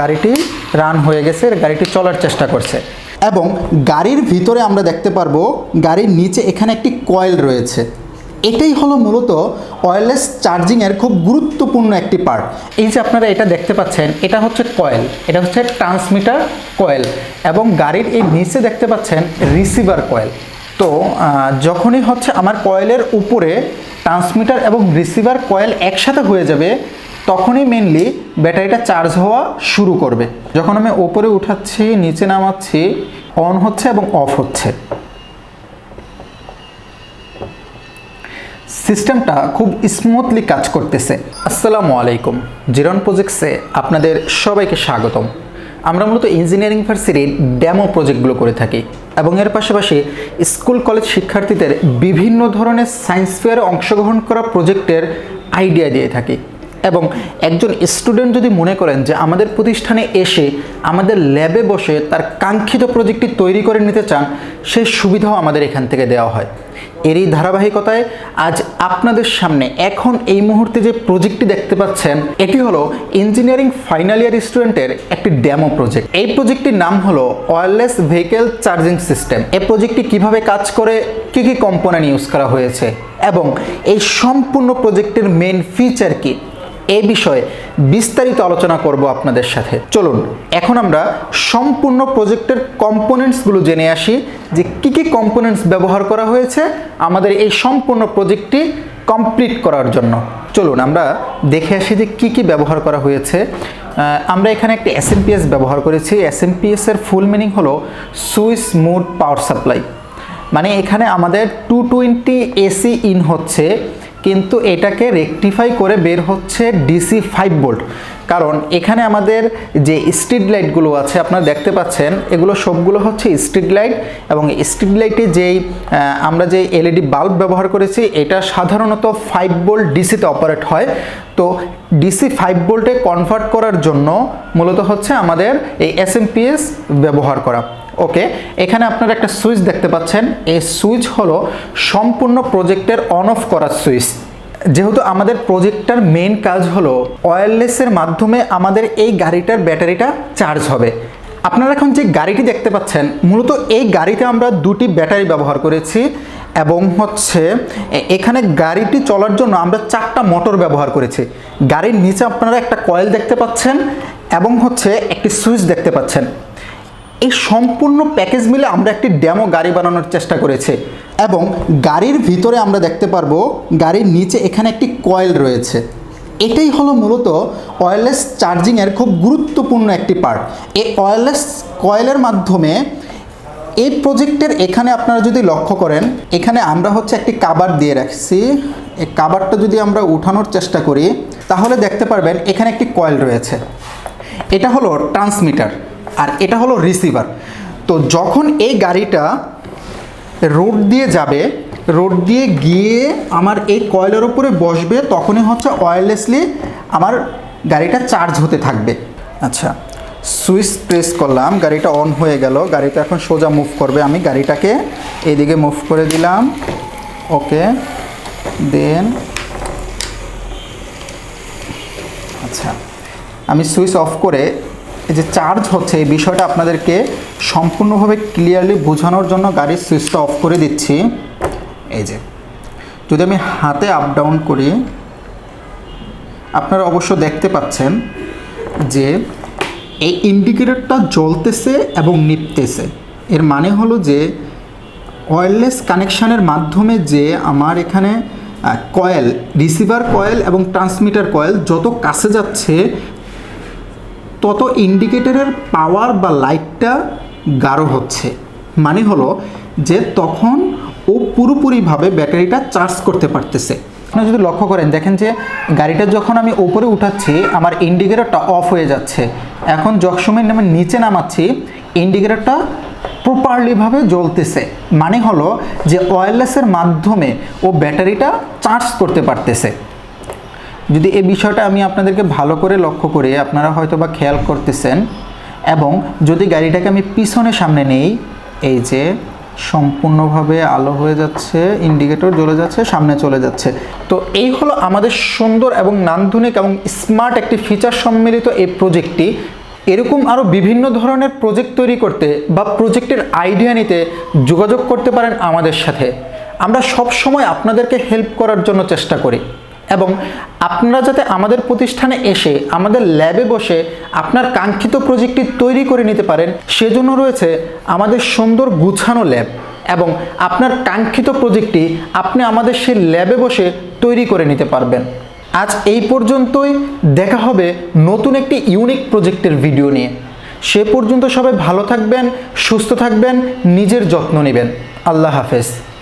গাড়িটি রান হয়ে গেছে গাড়িটি চলার চেষ্টা করছে। এবং গাড়ির ভিতরে আমরা দেখতে পারব গাড়ির নিচে এখানে একটি কয়েল রয়েছে। এটাই হলো মূলত ওয়্যারলেস চার্জিংয়ের খুব গুরুত্বপূর্ণ একটি পার্ট এই যে আপনারা এটা দেখতে পাচ্ছেন এটা হচ্ছে কয়েল এটা হচ্ছে ট্রান্সমিটার কয়েল এবং গাড়ির এই নিচে দেখতে পাচ্ছেন রিসিভার কয়েল। তো যখনই হচ্ছে আমার কয়েলের উপরে ট্রান্সমিটার এবং রিসিভার কয়েল একসাথে হয়ে যাবে তখনই মেনলি ব্যাটারিটা চার্জ হওয়া শুরু করবে। যখন আমি ওপরে উঠাচ্ছি, নিচে নামাচ্ছি অন হচ্ছে এবং অফ হচ্ছে। সিস্টেমটা খুব স্মুথলি কাজ করতেছে। আসসালামু আলাইকুম। জিরন প্রজেক্টসে আপনাদের সবাইকে স্বাগতম। আমরা মূলত ইঞ্জিনিয়ারিং ভার্সিটির ডেমো প্রজেক্টগুলো করে থাকি এবং এর পাশাপাশি স্কুল কলেজ শিক্ষার্থীদের বিভিন্ন ধরনের সায়েন্স ফেয়ারে অংশগ্রহণ করা প্রজেক্টের আইডিয়া দিয়ে থাকি। এবং একজন স্টুডেন্ট যদি মনে করেন যে আমাদের প্রতিষ্ঠানে এসে আমাদের ল্যাবে বসে তার কাঙ্ক্ষিত প্রজেক্টটি তৈরি করে নিতে চান সেই সুবিধাও আমাদের এখান থেকে দেওয়া হয়। এরই ধারাবাহিকতায় আজ আপনাদের সামনে এখন এই মুহূর্তে যে প্রজেক্টটি দেখতে পাচ্ছেন, এটি হলো ইঞ্জিনিয়ারিং ফাইনাল ইয়ার স্টুডেন্টের একটি ডেমো প্রজেক্ট এই প্রজেক্টটির নাম হলো ওয়্যারলেস ভেহিকেল চার্জিং সিস্টেম এই প্রজেক্টটি কীভাবে কাজ করে, কি কি কম্পোনেন্ট ইউজ করা হয়েছে এবং এই সম্পূর্ণ প্রজেক্টের মেন ফিচার কি? এই বিষয়ে বিস্তারিত আলোচনা করব আপনাদের সাথে। চলুন, এখন আমরা সম্পূর্ণ প্রজেক্টের কম্পোনেন্টসগুলো জেনে আসি যে কি কি কম্পোনেন্টস ব্যবহার করা হয়েছে আমাদের এই সম্পূর্ণ প্রজেক্টটি কমপ্লিট করার জন্য। চলুন, আমরা দেখে আসি যে কি কি ব্যবহার করা হয়েছে। আমরা এখানে একটি এসএমপিএস ব্যবহার করেছি। এসএমপিএস এর ফুল মিনিং হলো সুইস মুড পাওয়ার সাপ্লাই মানে এখানে আমাদের টু টোয়েন্টি এসি ইন হচ্ছে কিন্তু এটাকে রেকটিফাই করে বের হচ্ছে ডিসি ফাইভ ভোল্ট কারণ এখানে আমাদের যে স্ট্রিট লাইটগুলো আছে, আপনারা দেখতে পাচ্ছেন, এগুলো সবগুলো হচ্ছে স্ট্রিট লাইট এবং স্ট্রিট লাইটে যেই আমরা যে এলইডি বাল্ব ব্যবহার করেছি, এটা সাধারণত ফাইভ বোল্ট ডিসিতে অপারেট হয়। তো ডিসি ফাইভ বোল্টে কনভার্ট করার জন্য মূলত হচ্ছে আমাদের এই এস ব্যবহার করা। ওকে, এখানে আপনারা একটা সুইচ দেখতে পাচ্ছেন। এই সুইচ হলো সম্পূর্ণ প্রজেক্টের অন অফ করার সুইচ। যেহেতু আমাদের প্রজেক্টটার মেন কাজ হলো ওয়্যারলেসের মাধ্যমে আমাদের এই গাড়িটার ব্যাটারিটা চার্জ হবে। আপনারা এখন যে গাড়িটি দেখতে পাচ্ছেন, মূলত এই গাড়িতে আমরা দুটি ব্যাটারি ব্যবহার করেছি এবং হচ্ছে এখানে গাড়িটি চলার জন্য আমরা চারটা মোটর ব্যবহার করেছি। গাড়ির নিচে আপনারা একটা কয়েল দেখতে পাচ্ছেন এবং হচ্ছে একটি সুইচ দেখতে পাচ্ছেন। এই সম্পূর্ণ প্যাকেজ মিলে আমরা একটি ড্যামো গাড়ি বানানোর চেষ্টা করেছি। এবং গাড়ির ভিতরে আমরা দেখতে পারব, গাড়ির নিচে এখানে একটি কয়েল রয়েছে। এটাই হলো মূলত ওয়্যারলেস চার্জিংয়ের খুব গুরুত্বপূর্ণ একটি পার্ট এই ওয়্যারলেস কয়েলের মাধ্যমে এই প্রজেক্টের এখানে আপনারা যদি লক্ষ্য করেন, এখানে আমরা হচ্ছে একটি কাবার দিয়ে রাখছি। এই কাবারটা যদি আমরা উঠানোর চেষ্টা করি, তাহলে দেখতে পারবেন এখানে একটি কয়েল রয়েছে। এটা হলো ট্রান্সমিটার আর এটা হলো রিসিভার তো যখন এই গাড়িটা রোড দিয়ে যাবে, রোড দিয়ে গিয়ে আমার এই কয়েলের উপরে বসবে, তখনই হচ্ছে ওয়্যারলেসলি আমার গাড়িটা চার্জ হতে থাকবে। আচ্ছা সুইচ প্রেস করলাম, গাড়িটা অন হয়ে গেল, গাড়িটা এখন সোজা মুভ করবে। আমি গাড়িটাকে এইদিকে মুভ করে দিলাম। ওকে দেন আচ্ছা আমি সুইচ অফ করে যে চার্জ হচ্ছে, এই বিষয়টা আপনাদেরকে সম্পূর্ণভাবে ক্লিয়ারলি বোঝানোর জন্য গাড়ির সুইচটা অফ করে দিচ্ছি। এই যে, যদি আমি হাতে আপ ডাউন করি, আপনারা অবশ্য দেখতে পাচ্ছেন যে এই ইন্ডিকেটরটা জ্বলতেছে এবং নিপতেছে। এর মানে হলো যে ওয়্যারলেস কানেকশানের মাধ্যমে যে আমার এখানে কয়েল রিসিভার কয়েল এবং ট্রান্সমিটার কয়েল যত কাছে যাচ্ছে তত ইন্ডিকেটরের পাওয়ার বা লাইটটা গাঢ় হচ্ছে। মানে হলো যে তখন ও পুরোপুরিভাবে ব্যাটারিটা চার্জ করতে পারতেছে। আপনারা যদি লক্ষ্য করেন, দেখেন যে গাড়িটা যখন আমি ওপরে উঠাচ্ছি, আমার ইন্ডিকেটরটা অফ হয়ে যাচ্ছে। এখন যখসময় আমি নিচে নামাচ্ছি ইন্ডিকেটরটা প্রপারলিভাবে জ্বলতেছে। মানে হলো যে ওয়্যারলেসের মাধ্যমে ও ব্যাটারিটা চার্জ করতে পারতেছে। যদি এই বিষয়টা আমি আপনাদেরকে ভালো করে লক্ষ্য করে আপনারা হয়তো বা খেয়াল করতেছেন, এবং যদি গাড়িটাকে আমি পিছনে সামনে নেই, এই যে সম্পূর্ণভাবে আলো হয়ে যাচ্ছে ইন্ডিকেটর জ্বলে যাচ্ছে, সামনে চলে যাচ্ছে। তো এই হলো আমাদের সুন্দর এবং নান্দনিক এবং স্মার্ট একটি ফিচার সম্মিলিত এই প্রজেক্টটি এরকম আরও বিভিন্ন ধরনের প্রজেক্ট তৈরি করতে বা প্রজেক্টের আইডিয়া নিতে যোগাযোগ করতে পারেন আমাদের সাথে। আমরা সব সময় আপনাদেরকে হেল্প করার জন্য চেষ্টা করি। এবং আপনারা যাতে আমাদের প্রতিষ্ঠানে এসে, আমাদের ল্যাবে বসে আপনার কাঙ্ক্ষিত প্রজেক্টটি তৈরি করে নিতে পারেন, সেজন্য রয়েছে আমাদের সুন্দর গুছানো ল্যাব এবং আপনার কাঙ্ক্ষিত প্রজেক্টটি আপনি আমাদের সেই ল্যাবে বসে তৈরি করে নিতে পারবেন। আজ এই পর্যন্তই, দেখা হবে নতুন একটি ইউনিক প্রজেক্টের ভিডিও নিয়ে। সে পর্যন্ত সবাই ভালো থাকবেন, সুস্থ থাকবেন, নিজের যত্ন নেবেন। আল্লাহ হাফেজ।